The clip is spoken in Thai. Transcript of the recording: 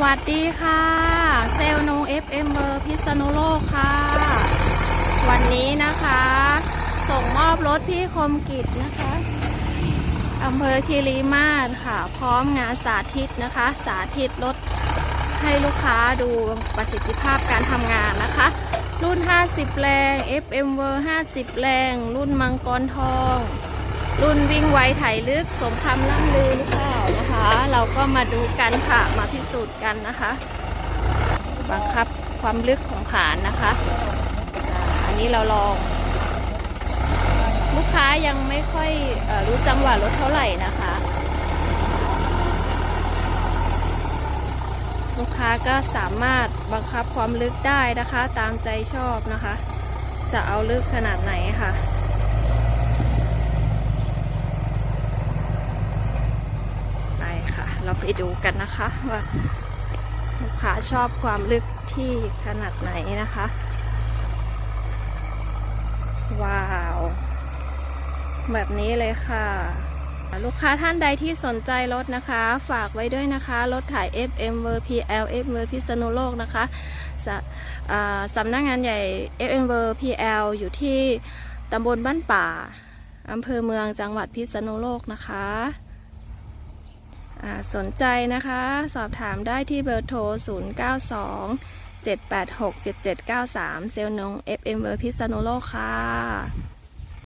วัสดีค่ะ เซลล์นง FM เบอร์พิษณุโลกค่ะ วันนี้นะคะ ส่งมอบรถพี่คมกิจนะคะอำเภอคีรีมาศค่ะ พร้อมงานสาธิตนะคะ สาธิตรถให้ลูกค้าดูประสิทธิภาพการทำงานนะคะ รุ่น 50 แรง FM เวอร์50 แรง รุ่นมังกรทอง รุ่นวิ่งไวไถลึกสมคำล่ำลือหรือเปล่านะคะ เราก็มาดูกันค่ะมาพิสูจน์กันนะคะ บังคับความลึกของฐานนะคะอันนี้เราลอง ลูกค้ายังไม่ค่อยอรู้จังหวะรถเท่าไหร่นะคะ ลูกค้าก็สามารถบังคับความลึกได้นะคะ ตามใจชอบนะคะ จะเอาลึกขนาดไหนค่ะปค่ะ เราไปดูกันนะคะว่าลูกค้าชอบความลึกที่ขนาดไหนนะคะ ว้าว แบบนี้เลยค่ะ ลูกค้าท่านใดที่สนใจรถนะคะ ฝากไว้ด้วยนะคะ รถถ่าย FM v e r PL FM v e r พิษณุโลกนะคะสสำนักงานใหญ่ FM v e r PL อยู่ที่ตำบลบ้านป่าอำเภอเมืองจังหวัดพิษณุโลกนะคะ สนใจนะคะ สอบถามได้ที่เบอร์โทร 092 786 7793 เซลนง FM เบอร์พิษณุโลกค่ะ